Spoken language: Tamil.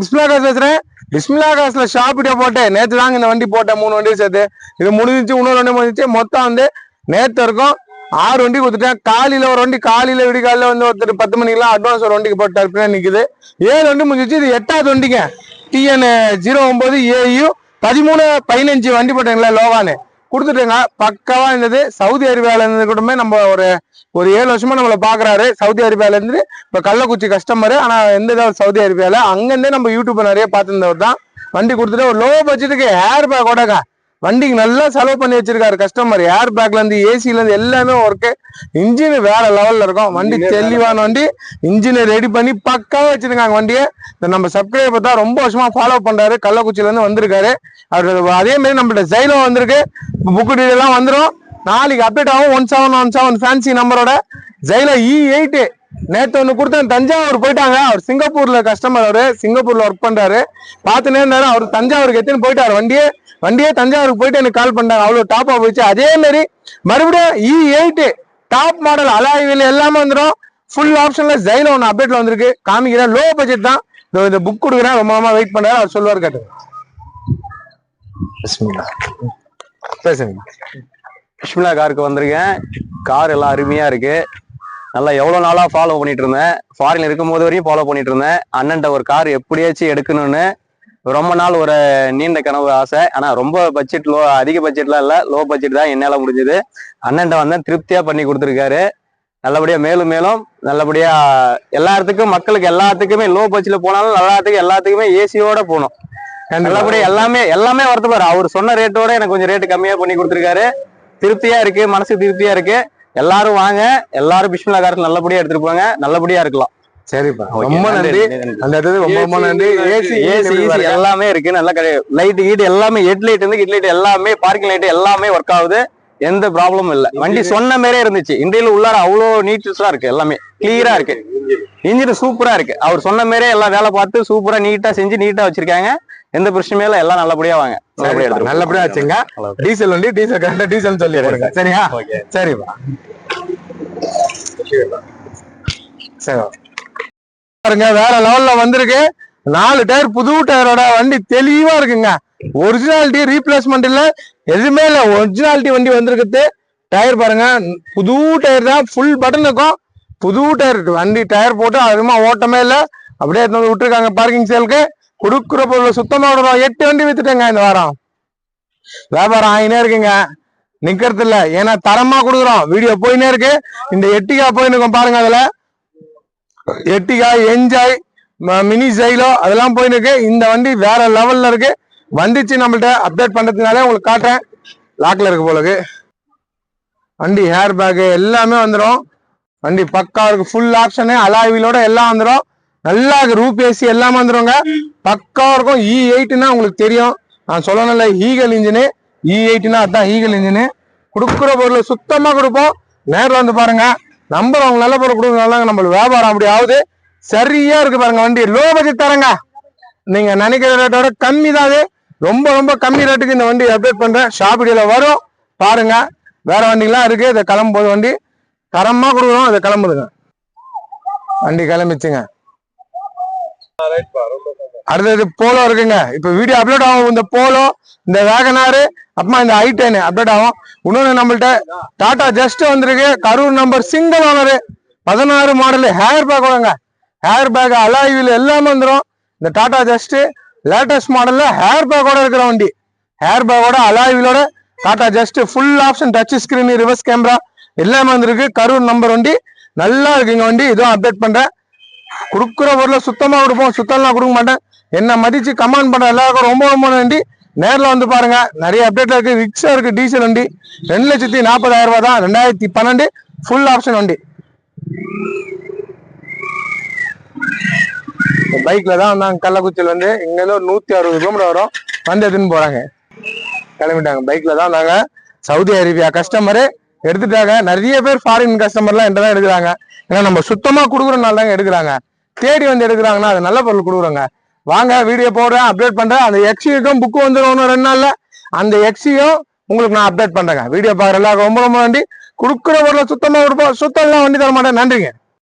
பிஸ்மிலா காசு பேசுறேன் பிஸ்மிலா காசுல ஷாப் போட்டேன். நேத்து தாங்க இந்த வண்டி போட்டேன். மூணு வண்டி சேர்த்து. இது முடிஞ்சிச்சு இன்னொரு வண்டி முடிஞ்சிச்சு. மொத்தம் வந்து நேத்து இருக்கும் ஆறு வண்டி கொடுத்துட்டேன். காலையில ஒரு வண்டி காலையில விடிகாலையில வந்து ஒருத்தர் பத்து மணிக்கெல்லாம் அட்வான்ஸ் ஒரு வண்டிக்கு போட்டு பின்னாடி நிக்குது. ஏழு வண்டி முடிஞ்சிச்சு. இது எட்டாவது வண்டிங்க. டிஎன் ஜீரோ ஒன்பது ஏயு பதிமூணு பதினஞ்சு வண்டி போட்டீங்களா லோகானு கொடுத்துட்டேங்க. பக்கவா இருந்தது. சவுதி அரேபியால இருந்து கூடமே நம்ம ஒரு ஒரு ஏழு வருஷமா நம்மள பாக்குறாரு. சவுதி அரேபியால இருந்து இப்ப கள்ளக்குறிச்சி கஸ்டமர் ஆனா எந்த இதாவது சவுதி அரேபியால அங்கிருந்தே நம்ம யூடியூப் நிறைய பார்த்துருந்தவர் தான். வண்டி கொடுத்துட்டு ஒரு லோ பட்ஜெட்டுக்கு ஏர் பேக்கோடங்க வண்டிக்கு நல்லா செலவு பண்ணி வச்சிருக்காரு கஸ்டமர் ஏர் பேக்ல இருந்து ஏசில இருந்து எல்லாமே ஒர்க்கு இன்ஜின் வேற லெவல்ல இருக்கும். வண்டி தெளிவான வண்டி. இன்ஜினை ரெடி பண்ணி பக்காவா வச்சிருக்காங்க வண்டியை. நம்ம சப்ஸ்கிரைபர் தான் ரொம்ப வருஷமா ஃபாலோ பண்றாரு. கள்ளக்குச்சியில இருந்து வந்திருக்காரு. அவர் அதே மாதிரி நம்மள்ட்ட ஜெயிலோ வந்திருக்கு. புக்கு டீலாம் வந்துடும் நாளைக்கு அப்டேட் ஆகும். One seven one seven fancy நம்பரோட ஜெயிலோ இ எயிட் நேற்று ஒன்று கொடுத்தேன். தஞ்சாவூர் போயிட்டாங்க. அவர் சிங்கப்பூரில் கஸ்டமர் அவர். சிங்கப்பூரில் ஒர்க் பண்ணுறாரு பார்த்துனே இருந்தாரு அவர் தஞ்சாவூருக்கு எத்தின்னு போயிட்டாரு. வண்டியே வண்டியே தஞ்சாவூருக்கு போயிட்டு எனக்கு கால் பண்ணாங்க அவ்வளோ டாப்பாக போயிடுச்சு. அதே மாதிரி மறுபடியும் இ எயிட்டு டாப் மாடல் அலாயில் எல்லாமே வந்துடும் ஃபுல் ஆப்ஷனில் ஜெயில ஒன்று அப்டேட்ல வந்திருக்கு. காமிக்கிறேன். லோ பட்ஜெட் தான். இந்த புக் கொடுக்குறேன். ரொம்ப ரொம்ப வெயிட் பண்ணார் அவர் சொல்லுவார் கேட்டு பேசுங்க. பிஸ்மிலா காருக்கு வந்திருக்கேன். கார் எல்லாம் அருமையா இருக்கு. நல்லா எவ்வளவு நாளா ஃபாலோ பண்ணிட்டு இருந்தேன். ஃபாரின்ல இருக்கும்போது வரையும் ஃபாலோ பண்ணிட்டு இருந்தேன். அண்ணன்ட்ட ஒரு கார் எப்படியாச்சும் எடுக்கணும்னு ரொம்ப நாள் ஒரு நீண்ட கனவு ஆசை. ஆனா ரொம்ப பட்ஜெட் லோ அதிக பட்ஜெட்லாம் இல்ல. லோ பட்ஜெட் தான் என்னால முடிஞ்சது. அண்ணன்ட்ட வந்தேன் திருப்தியா பண்ணி கொடுத்துருக்காரு. நல்லபடியா மேலும் மேலும் நல்லபடியா எல்லா இடத்துக்கும் மக்களுக்கு எல்லாத்துக்குமே லோ பட்ஜெட்ல போனாலும் எல்லாத்துக்கும் எல்லாத்துக்குமே ஏசியோட போகணும். நல்லபடியா எல்லாமே எல்லாமே வருத்தப்பாரு அவர் சொன்ன ரேட்டோட எனக்கு கொஞ்சம் ரேட்டு கம்மியா பண்ணி கொடுத்துருக்காரு. திருப்தியா இருக்கு மனசுக்கு திருப்தியா இருக்கு. எல்லாரும் வாங்க. எல்லாரும் பிஸ்மிலா காரத்தில் நல்லபடியா எடுத்துட்டு போங்க. நல்லபடியா இருக்கலாம். சரிப்பா. ரொம்ப நன்றி அந்த இடத்துல ரொம்ப ரொம்ப நன்றி. ஏசி ஏசி எல்லாமே இருக்கு. நல்லா லைட் கீட் எல்லாமே ஹெட் லைட் இருந்து ஹெட் லைட் எல்லாமே பார்க்கிங் லைட் எல்லாமே ஒர்க் ஆகுது. எந்த ப்ராப்ளமும் இல்ல. வண்டி சொன்ன மாதிரியே இருந்துச்சு. இன்றையில உள்ளார அவ்வளோ நீட்ஸா இருக்கு எல்லாமே. கிளியரா இருக்கு. இன்ஜின். சூப்பரா இருக்கு. அவர் சொன்ன மாதிரியே எல்லாம் வேலை பார்த்து சூப்பரா நீட்டா செஞ்சு நீட்டா வச்சிருக்காங்க. எந்த பிரச்சனையும் இல்ல எல்லாம் நல்லபடியா வாங்க. நல்லபடியா. நல்லபடியா வச்சுங்க. டீசல் வண்டி டீசல் கரெக்டா டீசல் சொல்லிடுங்க சரியா? சரிப்பா. சரி. பாருங்க வேற லெவல்ல வந்திருக்கு. நாலு டயர் புது டயரோட வண்டி தெளிவா இருக்குங்க. ஒரிஜினாலிட்டி ரீப்ளேஸ்மெண்ட் இல்ல. எதுவுமே இல்ல. ஒரிஜினாலிட்டி வண்டி வந்திருக்குது. டயர் பாருங்க புது டயர் தான். ஃபுல் பட்டன் இருக்கும். புது டயர் வண்டி டயர் போட்டு அதுமா ஓட்டமே இல்ல. அப்படியே எடுத்து வந்து விட்டுருக்காங்க பார்க்கிங் சேலுக்கு கொடுக்குற பொருள் சுத்தமா விடுறோம் எட்டு வண்டி வித்துட்டேங்க இந்த வாரம். வியாபாரம் ஆகினே இருக்குங்க. நிக்கிறது இல்ல. ஏன்னா தரமா கொடுக்குறோம். வீடியோ போயினே இருக்கு. இந்த எட்டிகா போயின்னு பாருங்க அதுல. எட்டிகா என்ஜாய் மினி ஜெயிலோ அதெல்லாம் போயின்னு இருக்கு இந்த வண்டி வேற லெவல்ல இருக்கு. வந்துச்சு நம்மள்ட்ட. அப்டேட் பண்றதுனாலே உங்களுக்கு காட்டுறேன். லாக்ல இருக்கு போலக்கு வண்டி ஹேர் பேக் எல்லாமே வந்துடும் வண்டி பக்கா இருக்கு. ஃபுல் ஆப்ஷனு அலாய்விலோட எல்லாம் வந்துடும் நல்லா இருக்கு. ரூப் ஏசி எல்லாமே வந்துருங்க. பக்காவாக இருக்கும். E இ எயிட்னா உங்களுக்கு தெரியும். நான் சொல்லணும்ல ஈகல் இன்ஜினு இ எயிட்னா அதான் ஈகல் இன்ஜினு கொடுக்குற பொருள் சுத்தமாக கொடுப்போம். நேரில் வந்து பாருங்க. நம்பர் அவங்க நல்ல பொருள் கொடுக்கறதுனால நம்மளுக்கு வியாபாரம் அப்படி ஆகுது. சரியா இருக்கு பாருங்க வண்டி. லோ பட்ஜெட் தரங்க. நீங்க நினைக்கிற ரேட்டோட கம்மி தான் அது. ரொம்ப ரொம்ப கம்மி ரேட்டுக்கு இந்த வண்டி அப்டேட் பண்றேன். ஷாப் வீடியோல வரும். பாருங்க. வேற வண்டிலாம் இருக்கு. இதை கிளம்பும்போது வண்டி தரமா கொடுக்குறோம். இதை கிளம்புதுங்க. வண்டி கிளம்பிச்சுங்க. அடுத்தது போலோ இருக்குங்க. இப்ப வீடியோ அப்லோட் ஆகும். இந்த போலோ இந்த வேகனாரு அப்புறமா இந்த ஐ டென் அப்டேட் ஆகும். இன்னொன்னு நம்மள்ட்ட டாடா ஜஸ்ட் வந்திருக்கு. கரூர் நம்பர் சிங்கிள் ஓனரு பதினாறு மாடலு ஹேர் பேக் வாங்க. ஹேர் பேக் அலாயில் எல்லாமே வந்துடும் இந்த டாடா ஜஸ்ட் லேட்டஸ்ட் மாடல்ல ஹேர் பேக்கோட இருக்கிற வண்டி. ஹேர் பேக்கோட அலாய்விலோட Tata Zest full option touch screen reverse camera எல்லாமே வந்திருக்கு. கரூர் நம்பர் வண்டி. நல்லா இருக்குங்க வண்டி. இதுவும் அப்டேட் பண்றேன். கொடுக்குற ஊரில் சுத்தமாக கொடுப்போம் சுத்தம்லாம் கொடுக்க மாட்டேன். என்ன மதித்து கமெண்ட் பண்ணுற எல்லாருக்கும் ரொம்ப ரொம்ப நன்றி. நேரில் வந்து பாருங்க நிறைய அப்டேட்ல இருக்கு ரிக்ஸா இருக்கு டீசல் வண்டி. ரெண்டு லட்சத்தி நாற்பதாயிரம் ரூபாய் தான் ரெண்டாயிரத்தி பன்னெண்டு ஃபுல் ஆப்ஷன் வண்டி. பைக்ல தான் வந்தாங்க கள்ளக்குச்சியில் வந்து இங்கேருந்து ஒரு நூத்தி அறுபது கிலோமீட்டர் வரும். வந்து எடுத்துன்னு போறாங்க. கிளம்பிட்டாங்க. பைக்ல தான் வந்தாங்க. சவுதி அரேபியா கஸ்டமரு எடுத்துட்டாங்க. நிறைய பேர் ஃபாரின் கஸ்டமர்லாம் என்கிட்ட தான் எடுக்கிறாங்க. ஏன்னா நம்ம சுத்தமாக கொடுக்குறனால தாங்க எடுக்கிறாங்க. தேடி வந்து எடுக்கிறாங்கன்னா அது நல்ல பொருள் கொடுக்குறோங்க. வாங்க வீடியோ போடுறேன் அப்டேட் பண்ணுறேன் அந்த எக்ஸிக்கும் புக்கு வந்துடும் இன்னும் ரெண்டு நாளில். அந்த எக்ஸியும் உங்களுக்கு நான் அப்டேட் பண்ணுறேங்க வீடியோ பார்க்குற எல்லாருக்கும் ரொம்ப ரொம்ப நன்றி. கொடுக்குற பொருளை சுத்தமாக கொடுப்போம். சுத்தம்லாம் வண்டி தர மாட்டேன் நன்றிங்க.